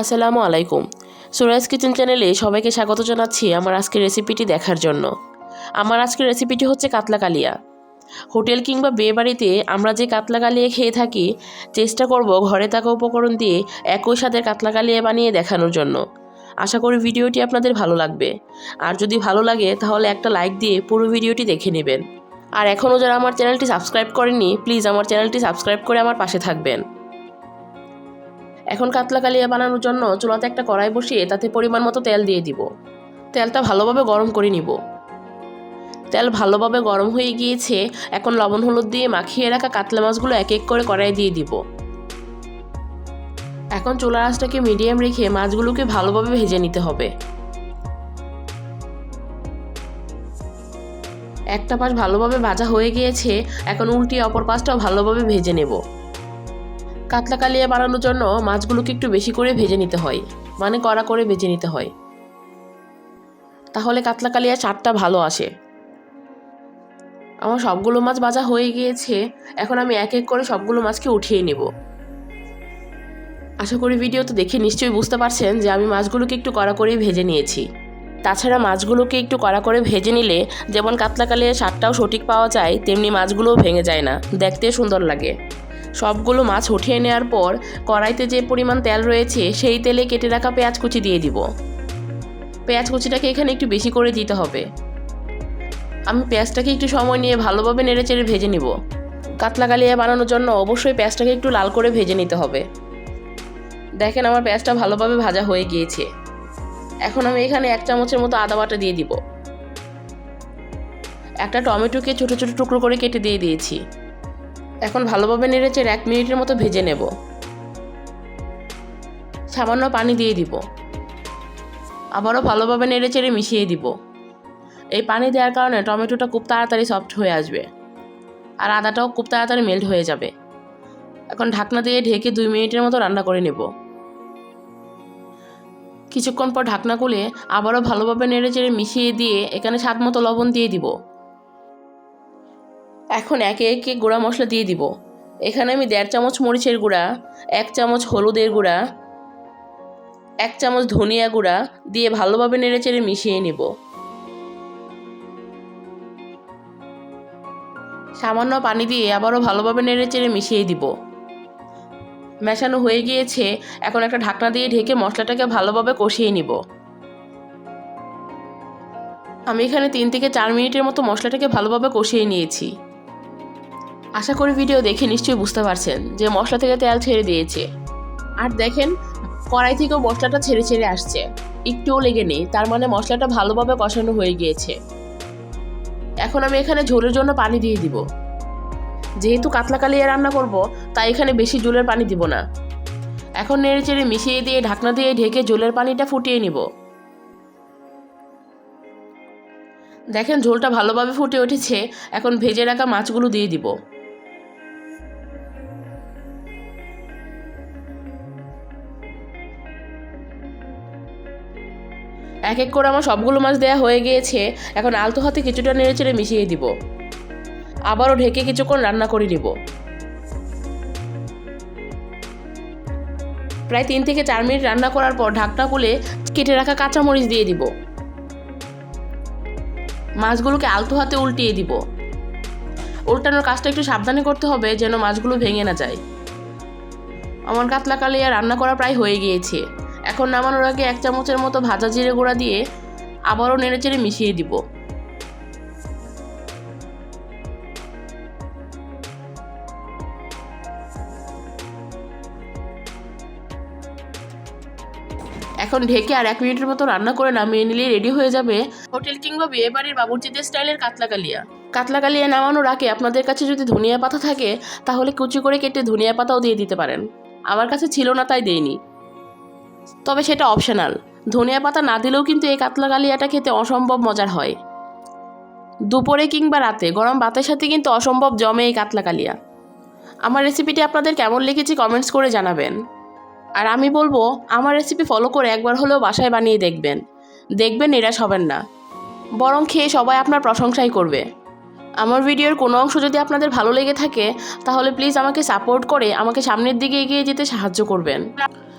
আসসালামু আলাইকুম। সুরাজ কিচেন চ্যানেলে সবাইকে স্বাগত জানাচ্ছি আমার আজকের রেসিপিটি দেখার জন্য। আমার আজকের রেসিপিটি হচ্ছে কাতলা কালিয়া হোটেল কিংবা বিয়ে বাড়িতে আমরা যে কাতলা কালিয়া খেয়ে থাকি, চেষ্টা করব ঘরে থাকা উপকরণ দিয়ে একই সাথে কাতলা কালিয়া বানিয়ে দেখানোর জন্য। আশা করি ভিডিওটি আপনাদের ভালো লাগবে। আর যদি ভালো লাগে, তাহলে একটা লাইক দিয়ে পুরো ভিডিওটি দেখে নেবেন। আর এখনও যারা আমার চ্যানেলটি সাবস্ক্রাইব করেননি, প্লিজ আমার চ্যানেলটি সাবস্ক্রাইব করে আমার পাশে থাকবেন। এখন কাতলা কালিয়া বানানোর জন্য চুলাতে একটা কড়াই বসিয়ে তাতে পরিমাণ মতো তেল দিয়ে দিব। তেলটা ভালোভাবে গরম করে নিব। তেল ভালোভাবে গরম হয়ে গিয়েছে, এখন লবণ হলুদ দিয়ে মাখিয়ে রাখা কাতলা মাছগুলো এক এক করে কড়াই দিয়ে দিব। এখন চুলার আঁচটাকে মিডিয়াম রেখে মাছগুলোকে ভালোভাবে ভেজে নিতে হবে। একটা পাশ ভালোভাবে ভাজা হয়ে গিয়েছে, এখন উল্টিয়ে অপর পাশটাও ভালোভাবে ভেজে নেব। কাতলা কালিয়া বানানোর জন্য মাছগুলোকে একটু বেশি করে ভেজে নিতে হয়। মানে কড়া করে ভেজে নিতে হয়। তাহলে কাতলা কালিয়া স্বাদটা ভালো আসে। আমার সবগুলো মাছ ভাজা হয়ে গিয়েছে। এখন আমি এক এক করে সবগুলো মাছকে উঠিয়ে নেব। আশা করি ভিডিওতে দেখে নিশ্চয়ই বুঝতে পারছেন যে আমি মাছগুলোকে একটু কড়া করে ভেজে নিয়েছি। তাছাড়া মাছগুলোকে একটু কড়া করে ভেজে নিলে যেমন কাতলা কালিয়া স্বাদটাও সঠিক পাওয়া যায়, তেমনি মাছগুলোও ভেঙে যায় না। দেখতে সুন্দর লাগে। সবগুলো মাছ উঠিয়ে নেওয়ার পর কড়াইতে যে পরিমাণ তেল রয়েছে, সেই তেলে কেটে রাখা পেঁয়াজ কুচি দিয়ে দিব। পেঁয়াজ কুচিটাকে এখানে একটু বেশি করে দিতে হবে। আমি পেঁয়াজটাকে একটু সময় নিয়ে ভালোভাবে নেড়ে চেড়ে ভেজে নিব। কাতলা কালিয়া বানানোর জন্য অবশ্যই পেঁয়াজটাকে একটু লাল করে ভেজে নিতে হবে। দেখেন আমার পেঁয়াজটা ভালোভাবে ভাজা হয়ে গিয়েছে। এখন আমি এখানে এক চামচের মতো আদা বাটা দিয়ে দিব। একটা টমেটোকে ছোটো ছোটো টুকরো করে কেটে দিয়ে দিয়েছি। এখন ভালোভাবে নেড়েচেড়ে এক মিনিটের মতো ভেজে নেব। সামান্য পানি দিয়ে দিব। আবারও ভালোভাবে নেড়েচেড়ে মিশিয়ে দিব। এই পানি দেওয়ার কারণে টমেটোটা খুব তাড়াতাড়ি সফট হয়ে আসবে আর আদাটাও খুব তাড়াতাড়ি মেল্ট হয়ে যাবে। এখন ঢাকনা দিয়ে ঢেকে দুই মিনিটের মতো রান্না করে নেব। কিছুক্ষণ পর ঢাকনা খুলে আবারও ভালোভাবে নেড়েচেড়ে মিশিয়ে দিয়ে এখানে স্বাদ মতো লবণ দিয়ে দিব। এখন একে একে গুঁড়া মশলা দিয়ে দিব। এখানে আমি দেড় চামচ মরিচের গুঁড়া, এক চামচ হলুদের গুঁড়া, এক চামচ ধনিয়া গুঁড়া দিয়ে ভালোভাবে নেড়েচেড়ে মিশিয়ে নেব। সামান্য পানি দিয়ে আবারও ভালোভাবে নেড়েচেড়ে মিশিয়ে দিব। মেশানো হয়ে গিয়েছে, এখন একটা ঢাকনা দিয়ে ঢেকে মশলাটাকে ভালোভাবে কষিয়ে নিব। আমি এখানে তিন থেকে চার মিনিটের মতো মশলাটাকে ভালোভাবে কষিয়ে নিয়েছি। আশা করি ভিডিও দেখে নিশ্চয়ই বুঝতে পারছেন যে মশলা থেকে তেল ছেড়ে দিয়েছে। আর দেখেন, কড়াই থেকেও মশলাটা ছেড়ে ছেড়ে আসছে। একটুও লেগে নেই, তার মানে মশলাটা ভালোভাবে কষানো হয়ে গিয়েছে। এখন আমি এখানে ঝোলের জন্য পানি দিয়ে দিব। যেহেতু কাতলা কালিয়া রান্না করব, তাই এখানে বেশি জলের পানি দিব না। এখন নেড়ে চেড়ে মিশিয়ে দিয়ে ঢাকনা দিয়ে ঢেকে জলের পানিটা ফুটিয়ে নিব। দেখেন ঝোলটা ভালোভাবে ফুটে উঠেছে, এখন ভেজে রাখা মাছগুলো দিয়ে দিব। এক এক করে আমার সবগুলো মাছ দেওয়া হয়ে গিয়েছে, এখন আলতো হাতে কিছুটা নেড়ে চেড়ে মিশিয়ে দিব। আবারও ঢেকে কিছুক্ষণ রান্না করে নিব। প্রায় তিন থেকে চার মিনিট রান্না করার পর ঢাকনা খুলে কেটে রাখা কাঁচামরিচ দিয়ে দিব। মাছগুলোকে আলতো হাতে উল্টিয়ে দিব। উল্টানোর কাজটা একটু সাবধানে করতে হবে যেন মাছগুলো ভেঙে না যায়। আমার কাতলা কালিয়া রান্না করা প্রায় হয়ে গিয়েছে। এখন নামানোর আগে এক চামচের মতো ভাজা জিরে গুঁড়া দিয়ে আবারও নেড়েচেড়ে মিশিয়ে দিব। এখন ঢেকে আর এক মিনিটের মতো রান্না করে নামিয়ে নিলে রেডি হয়ে যাবে হোটেল কিংবা বিয়ে বাড়ির বাবুর্চিদের স্টাইলের কাতলা কালিয়া কাতলা কালিয়া নামানোর আগে আপনাদের কাছে যদি ধনিয়া পাতা থাকে, তাহলে কুচি করে কেটে ধনিয়া পাতাও দিয়ে দিতে পারেন। আমার কাছে ছিল না, তাই দেইনি। তবে সেটা অপশনাল ধনিয়া পাতা না দিলেও কিন্তু এই কাতলা কালিয়াটা খেতে অসম্ভব মজার হয়। দুপুরে কিংবা রাতে, গরম ভাতের সাথে কিন্তু অসম্ভব জমে এই কাতলা কালিয়া। আমার রেসিপিটি আপনাদের কেমন লেগেছে কমেন্টস করে জানাবেন। আর আমি বলব, আমার রেসিপি ফলো করে একবার হলেও বাসায় বানিয়ে দেখবেন। দেখবেন নিরাশ হবেন না। বরং খেয়ে সবাই আপনার প্রশংসাই করবে। আমার ভিডিওর কোনো অংশ যদি আপনাদের ভালো লেগে থাকে, তাহলে প্লিজ আমাকে সাপোর্ট করে আমাকে সামনের দিকে এগিয়ে যেতে সাহায্য করবেন।